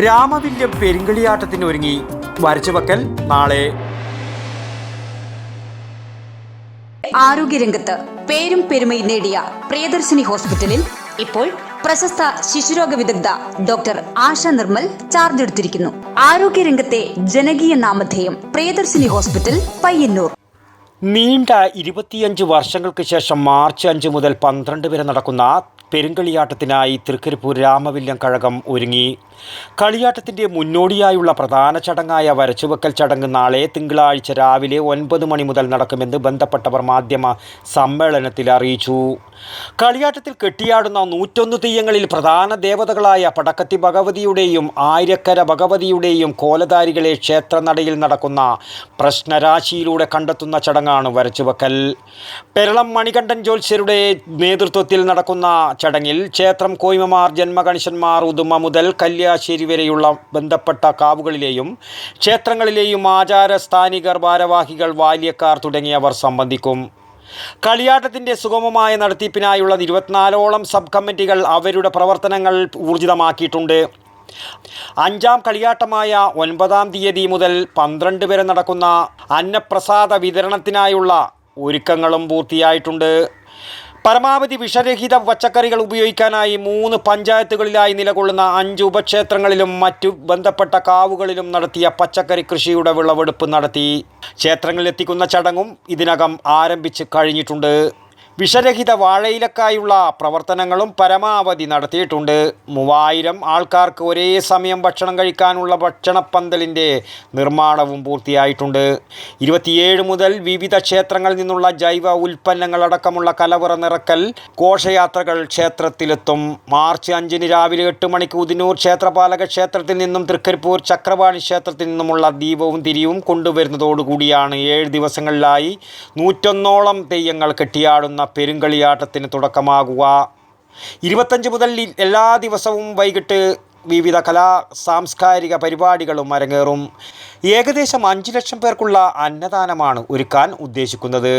രാമവില്യം പെരുങ്കളിയാട്ടത്തിന് ഒരുങ്ങി. വരച്ചുവെക്കൽ നാളെ. ആരോഗ്യരംഗത്ത് പേരും പെരുമയും നേടിയ പ്രിയദർശിനി ഹോസ്പിറ്റലിൽ ഇപ്പോൾ പ്രശസ്ത ശിശുരോഗ വിദഗ്ധ ഡോക്ടർ ആശ നിർമ്മൽ ചാർജ് എടുത്തിരിക്കുന്നു. ആരോഗ്യരംഗത്തെ ജനകീയ നാമധേയം പ്രിയദർശിനി ഹോസ്പിറ്റൽ പയ്യന്നൂർ. നീണ്ട ഇരുപത്തിയഞ്ച് വർഷങ്ങൾക്ക് ശേഷം മാർച്ച് അഞ്ച് മുതൽ പന്ത്രണ്ട് വരെ നടക്കുന്ന പെരുങ്കളിയാട്ടത്തിനായി തൃക്കരിപ്പൂർ രാമവില്യം കഴകം ഒരുങ്ങി. കളിയാട്ടത്തിന്റെ മുന്നോടിയായുള്ള പ്രധാന ചടങ്ങായ വരച്ചുവെക്കൽ ചടങ്ങ് നാളെ തിങ്കളാഴ്ച രാവിലെ ഒൻപത് മണി മുതൽ നടക്കുമെന്ന് ബന്ധപ്പെട്ടവർ മാധ്യമ സമ്മേളനത്തിൽ അറിയിച്ചു. കളിയാട്ടത്തിൽ കെട്ടിയാടുന്ന നൂറ്റൊന്ന് തെയ്യങ്ങളിൽ പ്രധാന ദേവതകളായ പടക്കത്തി ഭഗവതിയുടെയും ആയിരക്കര ഭഗവതിയുടെയും കോലധാരികളെ ക്ഷേത്രനടയിൽ നടക്കുന്ന പ്രശ്നരാശിയിലൂടെ കണ്ടെത്തുന്ന ചടങ്ങാണ് വരച്ചുവെക്കൽ. പെരളം മണികണ്ഠൻ ജോത്സ്യരുടെ നേതൃത്വത്തിൽ നടക്കുന്ന ചടങ്ങിൽ ക്ഷേത്രം കോയിമമാർ ജന്മഗണേശന്മാർ ഉദുമ മുതൽ കല്യാശ്ശേരി വരെയുള്ള ബന്ധപ്പെട്ട കാവുകളിലെയും ക്ഷേത്രങ്ങളിലെയും ആചാര സ്ഥാനികർ ഭാരവാഹികൾ ബാല്യക്കാർ തുടങ്ങിയവർ സംബന്ധിക്കും. കളിയാട്ടത്തിന്റെ സുഗമമായ നടത്തിപ്പിനായുള്ള ഇരുപത്തിനാലോളം സബ് കമ്മിറ്റികൾ അവരുടെ പ്രവർത്തനങ്ങൾ ഊർജിതമാക്കിയിട്ടുണ്ട്. അഞ്ചാം കളിയാട്ടമായ ഒൻപതാം തീയതി മുതൽ പന്ത്രണ്ട് വരെ നടക്കുന്ന അന്നപ്രസാദ വിതരണത്തിനായുള്ള ഒരുക്കങ്ങളും പൂർത്തിയായിട്ടുണ്ട്. പരമാവധി വിഷരഹിത പച്ചക്കറികൾ ഉപയോഗിക്കാനായി മൂന്ന് പഞ്ചായത്തുകളിലായി നിലകൊള്ളുന്ന അഞ്ച് ഉപക്ഷേത്രങ്ങളിലും മറ്റു ബന്ധപ്പെട്ട കാവുകളിലും നടത്തിയ പച്ചക്കറി കൃഷിയുടെ വിളവെടുപ്പ് നടത്തി. ക്ഷേത്രങ്ങളിൽ എത്തിക്കുന്ന ചടങ്ങും ഇതിനകം ആരംഭിച്ച് കഴിഞ്ഞിട്ടുണ്ട്. വിഷരഹിത വാഴയിലക്കായുള്ള പ്രവർത്തനങ്ങളും പരമാവധി നടത്തിയിട്ടുണ്ട്. മൂവായിരം ആൾക്കാർക്ക് ഒരേ സമയം ഭക്ഷണം കഴിക്കാനുള്ള ഭക്ഷണപ്പന്തലിന്റെ നിർമ്മാണവും പൂർത്തിയായിട്ടുണ്ട്. ഇരുപത്തിയേഴ് മുതൽ വിവിധ ക്ഷേത്രങ്ങളിൽ നിന്നുള്ള ജൈവ ഉൽപ്പന്നങ്ങളടക്കമുള്ള കലവറ നിറക്കൽ ഘോഷയാത്രകൾ ക്ഷേത്രത്തിലെത്തും. മാർച്ച് അഞ്ചിന് രാവിലെ എട്ട് മണിക്ക് ഉദിനൂർ ക്ഷേത്രപാലക ക്ഷേത്രത്തിൽ നിന്നും തൃക്കരിപ്പൂർ ചക്രവാണി ക്ഷേത്രത്തിൽ നിന്നുമുള്ള ദീപവും തിരിയും കൊണ്ടുവരുന്നതോടുകൂടിയാണ് ഏഴ് ദിവസങ്ങളിലായി നൂറ്റൊന്നോളം തെയ്യങ്ങൾ കെട്ടിയാടുന്ന പെരുങ്കളിയാട്ടത്തിന് തുടക്കമാകുക. ഇരുപത്തഞ്ച് മുതൽ എല്ലാ ദിവസവും വൈകിട്ട് വിവിധ കലാ സാംസ്കാരിക പരിപാടികളും അരങ്ങേറും. ഏകദേശം അഞ്ച് ലക്ഷം പേർക്കുള്ള അന്നദാനമാണ് ഒരുക്കാൻ ഉദ്ദേശിക്കുന്നത്.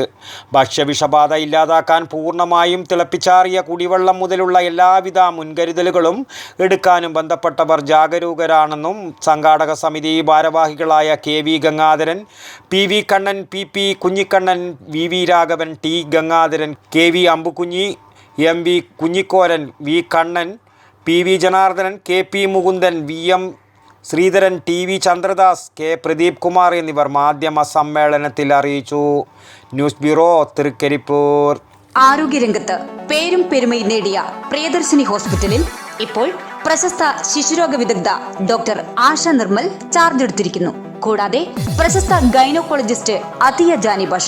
ഭക്ഷ്യവിഷബാധ ഇല്ലാതാക്കാൻ പൂർണമായും തിളപ്പിച്ചാറിയ കുടിവെള്ളം മുതലുള്ള എല്ലാവിധ മുൻകരുതലുകളും എടുക്കാനും ബന്ധപ്പെട്ടവർ ജാഗരൂകരാണെന്നും സംഘാടക സമിതി ഭാരവാഹികളായ K V Gangadharan P V Kannan P P Kunhikannan V V Raghavan T Gangadharan K V Ambukunhi M V Kunhikoran V Kannan P V Janardhanan K P Mukundan V M Sreedharan T V Chandradas K Pradeep Kumar എന്നിവർ മാധ്യമ സമ്മേളനത്തിൽ അറിയിച്ചു. News bureau Trikaripur ആരോഗ്യരംഗത്ത് പേരും പെരുമയും നേടിയ പ്രിയദർശിനി ഹോസ്പിറ്റലിൽ ഇപ്പോൾ പ്രശസ്ത ശിശുരോഗ വിദഗ്ധ ഡോക്ടർ ആശ നിർമ്മൽ ചാർജ് എടുത്തിരിക്കുന്നു. കൂടാതെ പ്രശസ്ത ഗൈനോക്കോളജിസ്റ്റ് അതിയ ജാനി ബഷ